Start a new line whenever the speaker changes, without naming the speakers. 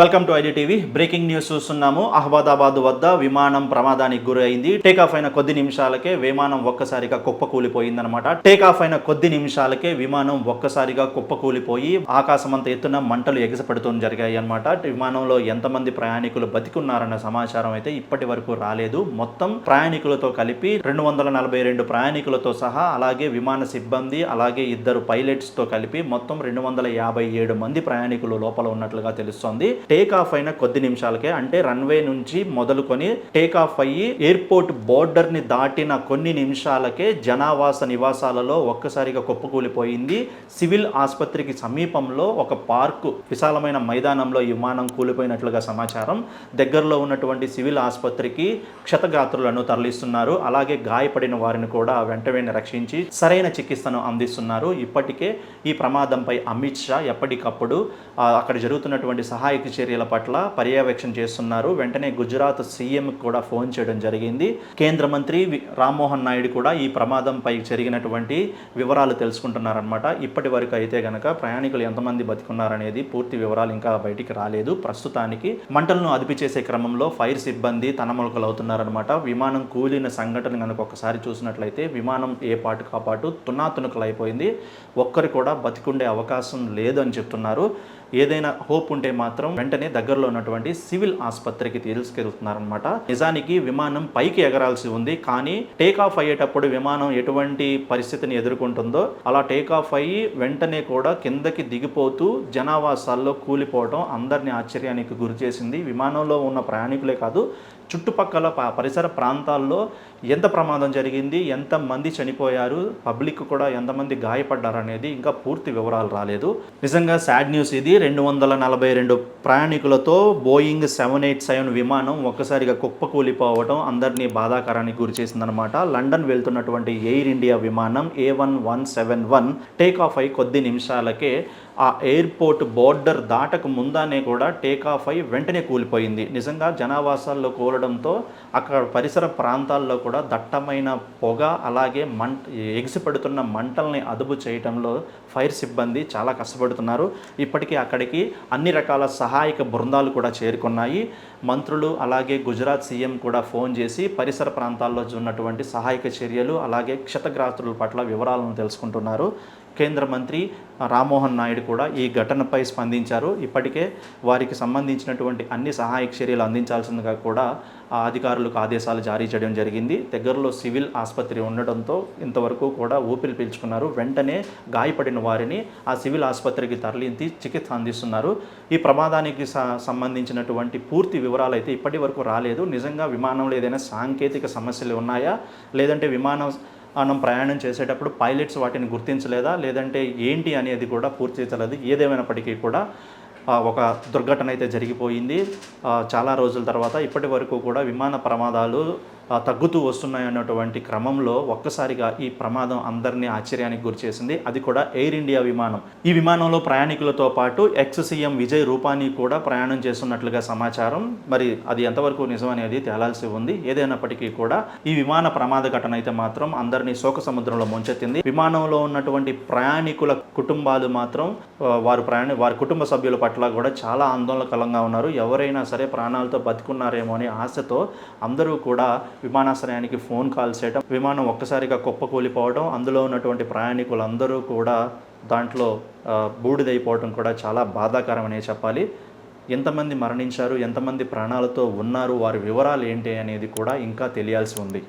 Welcome to IDTV. Breaking news చూస్తున్నాము. అహ్మదాబాద్ వద్ద విమానం ప్రమాదానికి గురైంది. టేక్ ఆఫ్ అయిన కొద్ది నిమిషాలకే విమానం ఒక్కసారిగా కుప్పకూలిపోయిందనమాట టేక్ ఆఫ్ అయిన కొద్ది నిమిషాలకే విమానం ఒక్కసారిగా కుప్పకూలిపోయి ఆకాశమంత ఎత్తున మంటలు ఎగసపడుతూ జరిగాయి అనమాట విమానంలో ఎంతమంది ప్రయాణికులు బతికున్నారన్న సమాచారం అయితే ఇప్పటి వరకు రాలేదు. మొత్తం ప్రయాణికులతో కలిపి రెండు వందల నలభై రెండు ప్రయాణికులతో సహా అలాగే విమాన సిబ్బంది అలాగే ఇద్దరు పైలట్స్తో కలిపి మొత్తం రెండు వందల యాభై ఏడు మంది ప్రయాణికులు లోపల ఉన్నట్లుగా తెలుస్తోంది. టేక్ ఆఫ్ అయిన కొద్ది నిమిషాలకే అంటే రన్వే నుంచి మొదలుకొని టేక్ ఆఫ్ అయ్యి ఎయిర్పోర్ట్ బోర్డర్ని దాటిన కొన్ని నిమిషాలకే జనావాస నివాసాలలో ఒక్కసారిగా కుప్పకూలిపోయింది. సివిల్ ఆసుపత్రికి సమీపంలో ఒక పార్కు విశాలమైన మైదానంలో విమానం కూలిపోయినట్లుగా సమాచారం. దగ్గరలో ఉన్నటువంటి సివిల్ ఆసుపత్రికి క్షతగాత్రులను తరలిస్తున్నారు. అలాగే గాయపడిన వారిని కూడా వెంట వెంటనే రక్షించి సరైన చికిత్సను అందిస్తున్నారు. ఇప్పటికే ఈ ప్రమాదంపై అమిత్ షా ఎప్పటికప్పుడు అక్కడ జరుగుతున్నటువంటి సహాయక చర్యల పట్ల పర్యవేక్షణ చేస్తున్నారు. వెంటనే గుజరాత్ సీఎం కూడా ఫోన్ చేయడం జరిగింది. కేంద్ర మంత్రి రామ్మోహన్ నాయుడు కూడా ఈ ప్రమాదంపై జరిగినటువంటి వివరాలు తెలుసుకుంటున్నారనమాట ఇప్పటి వరకు అయితే గనక ప్రయాణికులు ఎంతమంది బతికున్నారనేది పూర్తి వివరాలు ఇంకా బయటికి రాలేదు. ప్రస్తుతానికి మంటలను అదుపు చేసే క్రమంలో ఫైర్ సిబ్బంది తనమొలకలు అవుతున్నారనమాట విమానం కూలిన సంఘటన కనుక ఒకసారి చూసినట్లయితే విమానం ఏ పాటు కాపాటు తునాతునుకలు అయిపోయింది ఒక్కరు కూడా బతికుండే అవకాశం లేదు అని చెప్తున్నారు. ఏదైనా హోప్ ఉంటే మాత్రం వెంటనే దగ్గరలో ఉన్నటువంటి సివిల్ ఆసుపత్రికి తీసుకెళ్తున్నారనమాట నిజానికి విమానం పైకి ఎగరాల్సి ఉంది. కానీ టేక్ ఆఫ్ అయ్యేటప్పుడు విమానం ఎటువంటి పరిస్థితిని ఎదుర్కొంటుందో అలా టేక్ ఆఫ్ అయ్యి వెంటనే కూడా కిందకి దిగిపోతూ జనావాసాల్లో కూలిపోవడం అందరినీ ఆశ్చర్యానికి గురి చేసింది విమానంలో ఉన్న ప్రయాణికులే కాదు చుట్టుపక్కల పరిసర ప్రాంతాల్లో ఎంత ప్రమాదం జరిగింది ఎంత మంది చనిపోయారు పబ్లిక్ కూడా ఎంతమంది గాయపడ్డారు అనేది ఇంకా పూర్తి వివరాలు రాలేదు. నిజంగా సాడ్ న్యూస్ ఇది. రెండు వందల నలభై రెండు ప్రయాణికులతో బోయింగ్ సెవెన్ ఎయిట్ సెవెన్ విమానం ఒక్కసారిగా కుప్పకూలిపోవడం అందరినీ బాధాకరానికి గురి చేసిందనమాట లండన్ వెళ్తున్నటువంటి ఎయిర్ ఇండియా విమానం A one one seven one take off అయి కొద్ది నిమిషాలకే ఆ ఎయిర్పోర్ట్ బోర్డర్ దాటక ముందానే కూడా టేక్ ఆఫ్ అయి వెంటనే కూలిపోయింది. నిజంగా జనావాసాల్లో కూలడంతో అక్కడ పరిసర ప్రాంతాల్లో కూడా కూడా దట్టమైన పొగ అలాగే మంట ఎగిసిపడుతున్న మంటల్ని అదుపు చేయటంలో ఫైర్ సిబ్బంది చాలా కష్టపడుతున్నారు. ఇప్పటికీ అక్కడికి అన్ని రకాల సహాయక బృందాలు కూడా చేరుకున్నాయి. మంత్రులు అలాగే గుజరాత్ సీఎం కూడా ఫోన్ చేసి పరిసర ప్రాంతాల్లో ఉన్నటువంటి సహాయక చర్యలు అలాగే క్షతగ్రాస్తుల పట్ల వివరాలను తెలుసుకుంటున్నారు. కేంద్ర మంత్రి రామ్మోహన్ నాయుడు కూడా ఈ ఘటనపై స్పందించారు. ఇప్పటికే వారికి సంబంధించినటువంటి అన్ని సహాయక చర్యలు అందించాల్సిందిగా కూడా ఆ అధికారులకు ఆదేశాలు జారీ చేయడం జరిగింది. దగ్గరలో సివిల్ ఆసుపత్రి ఉండడంతో ఇంతవరకు కూడా ఊపిరి పీల్చుకున్నారు. వెంటనే గాయపడిన వారిని ఆ సివిల్ ఆసుపత్రికి తరలించి చికిత్స అందిస్తున్నారు. ఈ ప్రమాదానికి సంబంధించినటువంటి పూర్తి వివరాలు అయితే ఇప్పటి వరకు రాలేదు. నిజంగా విమానంలో ఏదైనా సాంకేతిక సమస్యలు ఉన్నాయా? లేదంటే విమానం మనం ప్రయాణం చేసేటప్పుడు పైలట్స్ వాటిని గుర్తించలేదా? లేదంటే ఏంటి అనేది కూడా పూర్తి చేయలేదు. ఏదేమైనప్పటికీ కూడా ఒక దుర్ఘటన అయితే జరిగిపోయింది. చాలా రోజుల తర్వాత ఇప్పటి వరకు కూడా విమాన ప్రమాదాలు తగ్గుతూ తగ్గుతూ వస్తున్నాయన్నటువంటి క్రమంలో ఒక్కసారిగా ఈ ప్రమాదం అందరినీ ఆశ్చర్యానికి గురిచేసింది అది కూడా ఎయిర్ ఇండియా విమానం. ఈ విమానంలో ప్రయాణికులతో పాటు ఎక్స్ సీఎం విజయ్ రూపానీ కూడా ప్రయాణం చేస్తున్నట్లుగా సమాచారం. మరి అది ఎంతవరకు నిజం అనేది తేలాల్సి ఉంది. ఏదైనప్పటికీ కూడా ఈ విమాన ప్రమాద ఘటన అయితే మాత్రం అందరినీ శోక సముద్రంలో ముంచెత్తింది. విమానంలో ఉన్నటువంటి ప్రయాణికుల కుటుంబాలు మాత్రం వారు ప్రయాణ వారి కుటుంబ సభ్యుల పట్ల కూడా చాలా ఆందోళనకరంగా ఉన్నారు. ఎవరైనా సరే ప్రాణాలతో బతికున్నారేమో అనే ఆశతో అందరూ కూడా విమానాశ్రయానికి ఫోన్ కాల్ చేయడం విమానం ఒక్కసారిగా కుప్పకూలిపోవడం అందులో ఉన్నటువంటి ప్రయాణికులందరూ కూడా దాంట్లో బూడిదైపోవడం కూడా చాలా బాధాకరమనే చెప్పాలి. ఎంతమంది మరణించారు ఎంతమంది ప్రాణాలతో ఉన్నారు వారి వివరాలు ఏంటి అనేది కూడా ఇంకా తెలియాల్సి ఉంది.